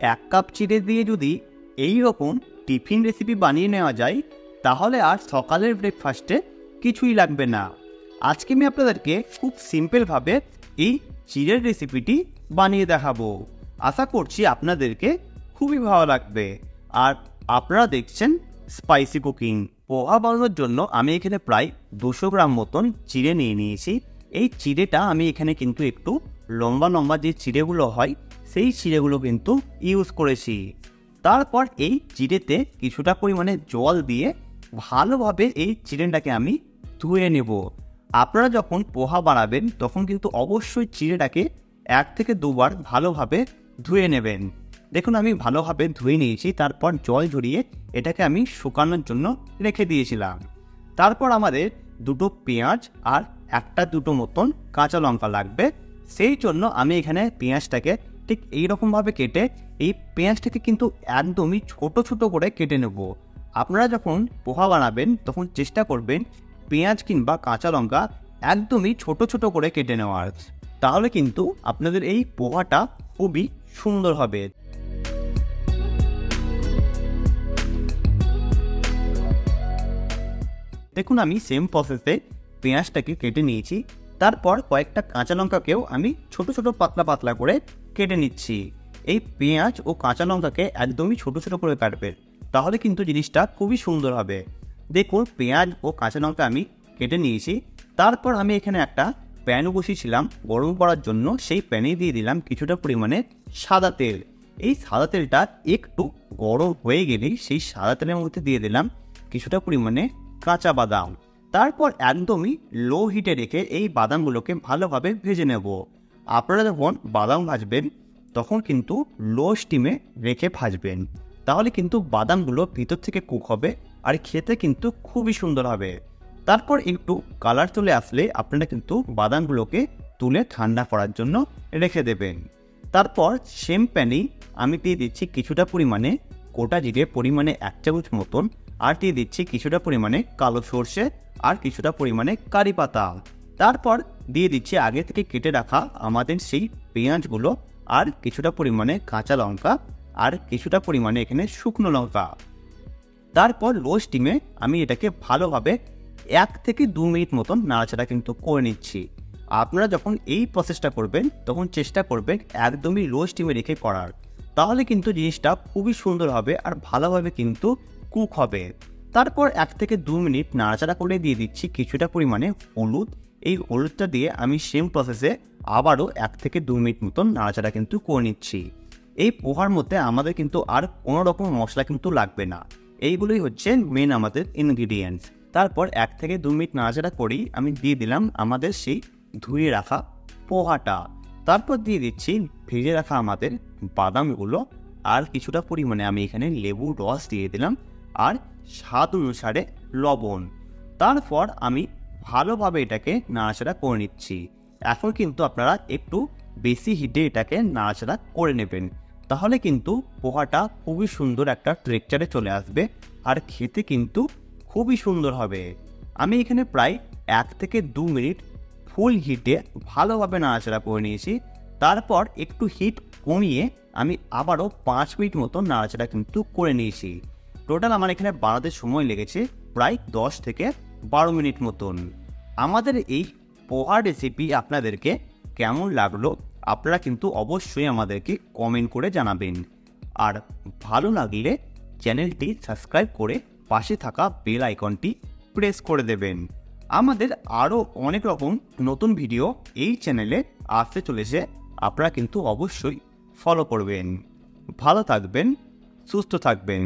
এক কাপ চিড়ে দিয়ে যদি এই রকম টিফিন রেসিপি বানিয়ে নেওয়া যায়, তাহলে আর সকালের ব্রেকফাস্টে কিছুই লাগবে না। আজকে আমি আপনাদেরকে খুব সিম্পলভাবে এই চিড়ের রেসিপিটি বানিয়ে দেখাবো। আশা করছি আপনাদেরকে খুবই ভালো লাগবে। আর আপনারা দেখছেন স্পাইসি কুকিং পোহা বানানোর জন্য আমি এখানে প্রায় দুশো গ্রাম মতন চিড়ে নিয়ে নিয়েছি। এই চিড়েটা আমি এখানে কিন্তু একটু লম্বা লম্বা যে চিড়েগুলো হয় সেই চিড়েগুলো কিন্তু ইউজ করেছি। তারপর এই চিড়েতে কিছুটা পরিমাণে জল দিয়ে ভালোভাবে এই চিড়েটাকে আমি ধুয়ে নেব। আপনারা যখন পোহা বানাবেন, তখন কিন্তু অবশ্যই চিড়েটাকে এক থেকে দুবার ভালোভাবে ধুয়ে নেবেন। দেখুন, আমি ভালোভাবে ধুয়ে নিয়েছি, তারপর জল ঝরিয়ে এটাকে আমি শুকানোর জন্য রেখে দিয়েছিলাম। তারপর আমাদের দুটো পেঁয়াজ আর একটা দুটো মতন কাঁচা লঙ্কা লাগবে। সেই জন্য আমি এখানে পেঁয়াজটাকে ঠিক এইরকমভাবে কেটে এই পেঁয়াজটাকে কিন্তু একদমই ছোট ছোট করে কেটে নেব। আপনারা যখন পোহা বানাবেন, তখন চেষ্টা করবেন পেঁয়াজ কিংবা কাঁচা লঙ্কা একদমই ছোট ছোট করে কেটে নেওয়ার। তাহলে কিন্তু আপনাদের এই পোহাটা খুবই সুন্দর হবে। দেখুন, আমি সেম প্রসেসে পেঁয়াজটাকে কেটে নিয়েছি। তারপর কয়েকটা কাঁচা লঙ্কাকেও আমি ছোট ছোট পাতলা পাতলা করে কেটে নিচ্ছি। এই পেঁয়াজ ও কাঁচা লঙ্কাকে একদমই ছোট ছোট করে কাটবেন তাহলে কিন্তু জিনিসটা খুবই সুন্দর হবে। দেখুন, পেঁয়াজ ও কাঁচা লঙ্কা আমি কেটে নিয়েছি। তারপর আমি এখানে একটা প্যান বসিয়েছিলাম, গরম করার জন্য সেই প্যানে দিয়ে দিলাম কিছুটা পরিমাণে সাদা তেল। এই সাদা তেলটা একটু গরম হয়ে গেলেই সেই সাদা তেলের মধ্যে দিয়ে দিলাম কিছুটা পরিমাণে কাঁচা বাদাম। তারপর একদমই লো হিটে রেখে এই বাদামগুলোকে ভালোভাবে ভেজে নেব। আপনারা যখন বাদাম ভাজবেন, তখন কিন্তু লো স্টিমে রেখে ভাজবেন। তাহলে কিন্তু বাদামগুলো ভিতর থেকে কুক হবে আর খেতে কিন্তু খুবই সুন্দর হবে। তারপর একটু কালার চলে আসলে আপনারা কিন্তু বাদামগুলোকে তুলে ঠান্ডা করার জন্য রেখে দেবেন। তারপর সেম প্যানেই আমি দিয়ে দিচ্ছি কিছুটা পরিমাণে গোটা জিরে, পরিমাণে এক চামচ মতন, আর দিয়ে দিচ্ছি কিছুটা পরিমাণে কালো সর্ষে, আর কিছুটা পরিমাণে কারি পাতা। তারপর দিয়ে দিচ্ছি আগে থেকে কেটে রাখা আমাদের সেই পেঁয়াজগুলো, আর কিছুটা পরিমাণে কাঁচা লঙ্কা, আর কিছুটা পরিমাণে এখানে শুকনো লঙ্কা। তারপর লো স্টিমে আমি এটাকে ভালোভাবে এক থেকে দু মিনিট মতন নাড়াচাড়া কিন্তু করে নিচ্ছি। আপনারা যখন এই প্রসেসটা করবেন, তখন চেষ্টা করবেন একদমই লো স্টিমে রেখে করার। তাহলে কিন্তু জিনিসটা খুবই সুন্দর হবে আর ভালোভাবে কিন্তু কুক হবে। তারপর এক থেকে দু মিনিট নাড়াচাড়া করে দিয়ে দিচ্ছি কিছুটা পরিমাণে হলুদ এই হলুদটা দিয়ে আমি সেম প্রসেসে আবারও এক থেকে দু মিনিট মতন নাড়াচাড়া কিন্তু করে নিচ্ছি। এই পোহার মধ্যে আমাদের কিন্তু আর কোনো রকম মশলা কিন্তু লাগবে না। এইগুলোই হচ্ছে মেন আমাদের ইনগ্রিডিয়েন্টস তারপর এক থেকে দু মিনিট নাড়াচাড়া করেই আমি দিয়ে দিলাম আমাদের সেই ধুয়ে রাখা পোহাটা। তারপর দিয়ে দিচ্ছি ভেজে রাখা আমাদের বাদামগুলো। আর কিছুটা পরিমাণে আমি এখানে লেবুর রস দিয়ে দিলাম। আর স্বাদ অনুসারে লবণ। তারপর আমি ভালোভাবে এটাকে নাড়াচাড়া করে নিচ্ছি। এখন কিন্তু আপনারা একটু বেশি হিটে এটাকে নাড়াচাড়া করে নেবেন। তাহলে কিন্তু পোহাটা খুবই সুন্দর একটা টেক্সচারে চলে আসবে আর খেতে কিন্তু খুবই সুন্দর হবে। আমি এখানে প্রায় এক থেকে দু মিনিট ফুল হিটে ভালোভাবে নাড়াচাড়া করে নিয়েছি। তারপর একটু হিট কমিয়ে আমি আবারও পাঁচ মিনিট মতো নাড়াচাড়া কিন্তু করে নিয়েছি। টোটাল আমার এখানে বানাতে সময় লেগেছে প্রায় দশ থেকে বারো মিনিট মতন। আমাদের এই পোহা রেসিপি আপনাদেরকে কেমন লাগল, আপনারা কিন্তু অবশ্যই আমাদেরকে কমেন্ট করে জানাবেন। আর ভালো লাগলে চ্যানেলটি সাবস্ক্রাইব করে পাশে থাকা বেল আইকনটি প্রেস করে দেবেন। আমাদের আরও অনেক রকম নতুন ভিডিও এই চ্যানেলে আসতে চলেছে, আপনারা কিন্তু অবশ্যই ফলো করবেন। ভালো থাকবেন, সুস্থ থাকবেন।